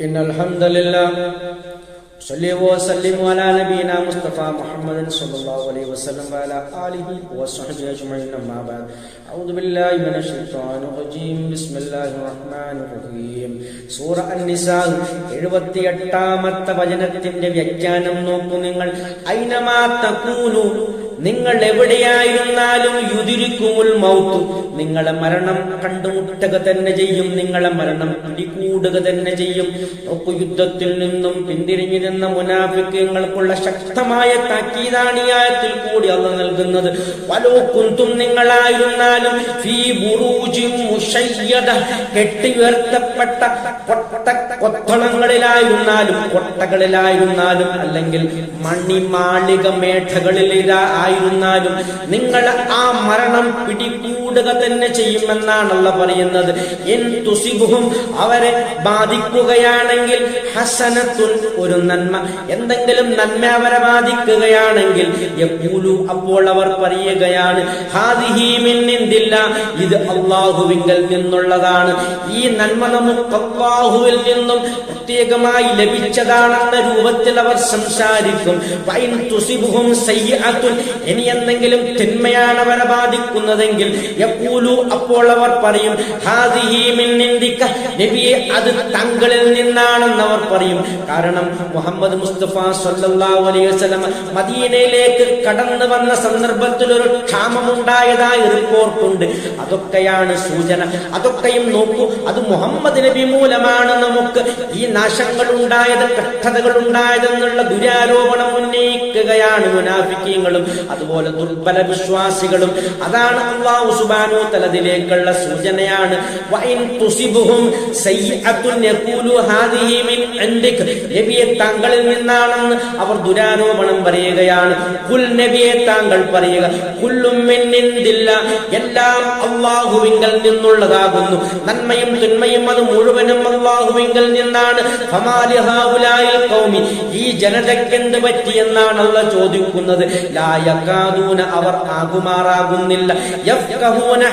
إن الحمد لله صلي وسلم على نبينا مصطفى محمد صلى الله عليه وسلم وعلى آله وصحبه أجمعين أما بعد أعوذ بالله من الشيطان الرجيم بسم الله الرحمن الرحيم സൂറ അന്നിസാൽ എഴുപത്തിയെട്ടാമത്തെ വചനത്തിന്റെ വ്യാഖ്യാനം നോക്കൂ നിങ്ങൾ ഐനമാ തക്കൂനു നിങ്ങൾ എവിടെയായിരുന്നാലും യുതിരിക്കുമുൽ മൗത്തു. നിങ്ങളെ മരണം കണ്ടുമുട്ടുക തന്നെ ചെയ്യും. നിങ്ങളെ മരണം പിടികൂടുക തന്നെ ചെയ്യും. നോക്കു യുദ്ധത്തിൽ നിന്നും പിന്തിരിഞ്ഞിരുന്ന മുനാഫിക്കങ്ങൾക്കുള്ള ശക്തമായ താക്കീതാണിയായത്തിൽ കൂടി അത് നൽകുന്നത്. പലോ കുന്തും നിങ്ങളായിരുന്നാലും കെട്ടിയുയർത്തപ്പെട്ട കൊട്ട കൊത്തളങ്ങളിലായിരുന്നാലും കൊട്ടകളിലായിരുന്നാലും അല്ലെങ്കിൽ മണിമാളിക മേഘകളിലാ ആയിരുന്നാലും നിങ്ങൾ ആ മരണം പിടികൂടുക തന്നെ ചെയ്യുമെന്നാണല്ല പറയുന്നത്. എൻ തുസിബുഹും അവരെ ബാധിക്കുകയാണെങ്കിൽ ഹസനത്തുൻ ഒരു നന്മ. എന്തെങ്കിലും നന്മ അവരെ ബാധിക്കുകയാണെങ്കിൽ അപ്പോൾ അവർ പറയുകയാണ് ഇത് അള്ളാഹുവിങ്കൽ നിന്നുള്ളതാണ്. ഈ നന്മ നമുക്ക് അള്ളാഹുവിൽ നിന്നും പ്രത്യേകമായി ലഭിച്ചതാണെന്ന രൂപത്തിൽ അവർ സംസാരിക്കും. ഇനി എന്തെങ്കിലും തിന്മയാണ് അവരെ ബാധിക്കുന്നതെങ്കിൽ അപ്പോൾ അവർ പറയും നബിയെ അത് തങ്ങളിൽ നിന്നാണെന്ന് അവർ പറയും. കാരണം മുഹമ്മദ് മുസ്തഫ സല്ലല്ലാഹു അലൈഹി വസല്ലം മദീനയിലേക്ക് കടന്നു വന്ന സന്ദർഭത്തിൽ ഒരു ക്ഷാമമുണ്ടായതായി റിപ്പോർട്ടുണ്ട്. അതൊക്കെയാണ് സൂചന. അതൊക്കെയും നോക്കൂ അത് മുഹമ്മദ് നബി മൂലമാണ് നമുക്ക് ഈ നാശങ്ങൾ ഉണ്ടായത് കഷ്ടതകൾ ഉണ്ടായതെന്നുള്ള ദുരാരോപണം ഉന്നയിക്കുകയാണ് മുനാഫിക്കീങ്ങളും അതുപോലെ ദുർബല വിശ്വാസികളും. അതാണ് അള്ളാഹു സുബാനോ തലതിലേക്കുള്ള സൂചനയാണ്. താങ്കളിൽ നിന്നാണെന്ന് അവർ ദുരാരോപണം പറയുകയാണ്. കുൽ നബിയെ താങ്കൾ പറയുക കുല്ലും എല്ലാം അള്ളാഹുവിങ്കൽ നിന്നുള്ളതാകുന്നു. നന്മയും തിന്മയും അത് മുഴുവനും അള്ളാഹുവിങ്കൽ നിന്നാണ്. ഈ ജനതയ്ക്ക് എന്ത് പറ്റിയെന്നാണ് അല്ല ചോദിക്കുന്നത്. അവർ ആകുമാറാകുന്നില്ല.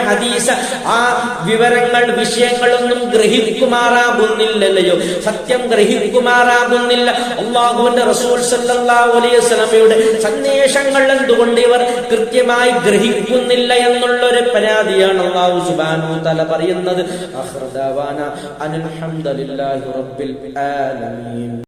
ഹദീസ ആ വിവരങ്ങൾ വിഷയങ്ങളൊന്നും ഗ്രഹിക്കുമാറാകുന്നില്ലല്ലയോ? സത്യം ഗ്രഹിക്കുമാറാകുന്നില്ല. അള്ളാഹുവിന്റെ റസൂൽ സല്ലല്ലാഹു അലൈഹി വസല്ലമയുടെ സന്ദേശങ്ങൾ എന്തുകൊണ്ട് ഇവർ കൃത്യമായി ഗ്രഹിക്കുന്നില്ല എന്നുള്ള ഒരു പരാതിയാണ് അള്ളാഹു സുബാനു തല പറയുന്നത്. അഹ്റദാവാന അനിൽ رب العالمين.